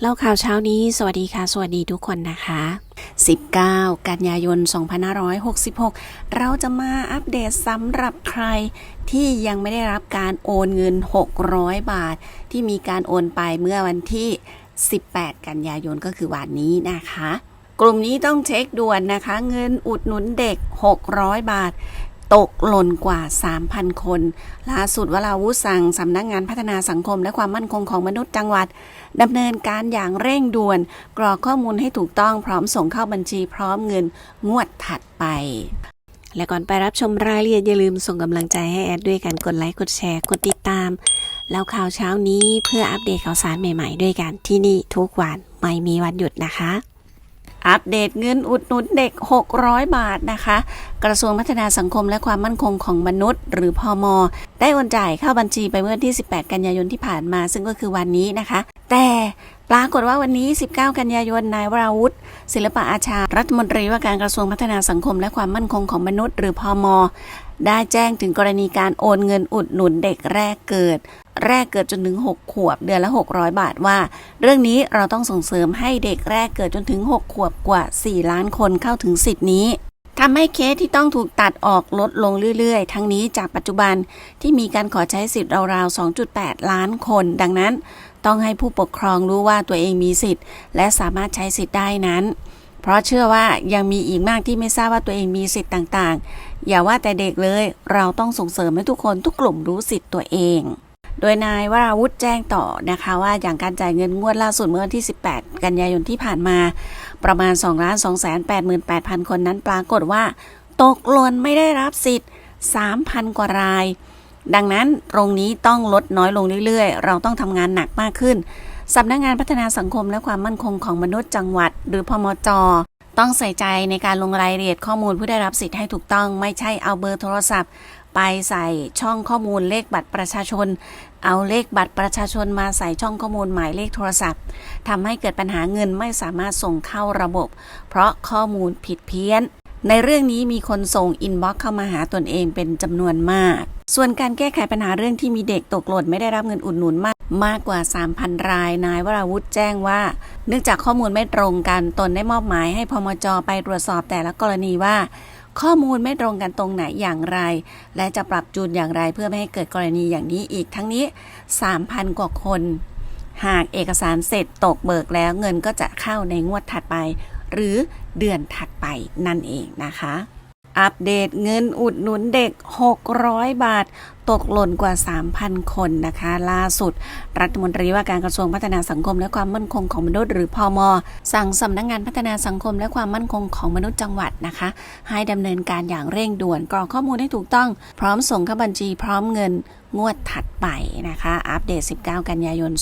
เล่าข่าวเช้านี้ สวัสดีค่ะ สวัสดีทุกคนนะคะ 19 กันยายน 2566 เราจะมาอัปเดตสำหรับใครที่ยังไม่ได้รับการโอนเงิน 600 บาท ที่มีการโอนไปเมื่อวันที่ 18 กันยายนก็คือวันนี้นะคะ กลุ่มนี้ต้องเช็คด่วนนะคะ เงินอุดหนุนเด็ก 600 บาท ตกหล่นกว่า 3,000 คน ล่าสุดวราวุสั่งสำนักงานพัฒนาสังคมและความมั่นคงของมนุษย์จังหวัดดำเนินการอย่างเร่งด่วน กรอกข้อมูลให้ถูกต้องพร้อมส่งเข้าบัญชีพร้อมเงินงวดถัดไป และก่อนไปรับชมรายละเอียดอย่าลืมส่งกำลังใจให้แอดด้วยการกดไลค์กดแชร์กดติดตาม แล้วข่าวเช้านี้เพื่ออัปเดตข่าวสารใหม่ ๆ ด้วยกันที่นี่ทุกวันไม่มีวันหยุดนะคะ อัปเดตเงินอุดหนุนเด็ก 600 บาทนะคะ กระทรวงพัฒนาสังคมและความมั่นคงของมนุษย์ หรือพอมได้โอนจ่ายเข้าบัญชีไปเมื่อที่ 18 กันยายนที่ผ่านมา ซึ่งก็คือวันนี้นะคะ แต่ปรากฏว่าวันนี้ 19 กันยายน นายวราวุธศิลปะอาชา รัฐมนตรีว่าการกระทรวงพัฒนาสังคมและความมั่นคงของมนุษย์ หรือพอม ได้แจ้งถึงกรณีการโอนเงินอุดหนุนเด็กแรกเกิด แรกเกิดจนถึง 6 ขวบเดือนละ 600 บาทว่า เรื่องนี้เราต้องส่งเสริมให้เด็กแรกเกิดจนถึง 6 ขวบกว่า 4 ล้านคนเข้าถึงสิทธินี้ทำให้เคสที่ต้องถูกตัดออกลดลงเรื่อยๆ ทั้งนี้จากปัจจุบันที่มีการขอใช้สิทธิ์ราวๆ 2.8 ล้านคน ดังนั้น ต้องให้ผู้ปกครองรู้ว่าตัวเองมีสิทธิ์ และสามารถใช้สิทธิ์ได้นั้น เพราะเชื่อว่ายังมีอีกมากที่ไม่ทราบว่าตัวเองมีสิทธิ์ต่างๆ อย่าว่าแต่เด็กเลย เราต้องส่งเสริมให้ทุกคนทุกกลุ่มรู้สิทธิ์ตัวเอง โดยนายวราวุธแจ้งต่อนะคะว่าอย่างการจ่ายเงินงวดล่าสุดเมื่อวันที่ 18 กันยายนที่ผ่านมา ประมาณ 2 2 8 8 0 0 คนนั้นปรากฏว่า ตกหล่นไม่ได้รับสิทธิ์ 3,000 กว่าราย ดังนั้นตรงนี้ต้องลดน้อยลงเรื่อยๆ เราต้องทำงานหนักมากขึ้น สำนักงงานพัฒนาสังคมและความมั่นคงของมนุษย์จังหวัด หรือพมจ ต้องใส่ใจในการลงรายละเอียดข้อมูลผู้ได้รับสิทธิ์ให้ถูกต้องไม่ใช่เอาเบอร์โทรศัพท์ ไปใส่ช่องข้อมูลเลขบัตรประชาชน เอาเลขบัตรประชาชนมาใส่ช่องข้อมูลหมายเลขโทรศัพท์ทำให้เกิดปัญหาเงินไม่สามารถส่งเข้าระบบ เพราะข้อมูลผิดเพี้ยนในเรื่องนี้มีคนส่งอินบ็อกเข้ามาหาตนเองเป็นจำนวนมาก ส่วนการแก้ไขปัญหาเรื่องที่มีเด็กตกหล่นไม่ได้รับเงินอุดหนุนมาก มากกว่า 3,000 ราย นายวราวุธแจ้งว่า เนื่องจากข้อมูลไม่ตรงกัน ตนได้มอบหมายให้พมจไปตรวจสอบแต่ละกรณีว่า ข้อมูลไม่ตรงกันตรงไหนอย่างไร และจะปรับจูนอย่างไรเพื่อไม่ให้เกิดกรณีอย่างนี้อีกทั้งนี้ 3,000 กว่าคน หากเอกสารเสร็จตกเบิกแล้วเงินก็จะเข้าในงวดถัดไป หรือเดือนถัดไปนั่นเองนะคะ อัปเดตเงินอุดหนุนเด็ก 600 บาท ตกหล่นกว่า 3,000 คนนะคะ ล่าสุด รัฐมนตรีว่าการกระทรวงพัฒนาสังคมและความมั่นคงของมนุษย์หรือพอมสั่งสำนักงงานพัฒนาสังคมและความมั่นคงของมนุษย์จังหวัดนะคะ ให้ดำเนินการอย่างเร่งด่วนกรอกข้อมูลให้ถูกต้อง พร้อมส่งเข้าบัญชีพร้อมเงินงวดถัดไปนะคะ อัปเดต 19 กันยายน 2566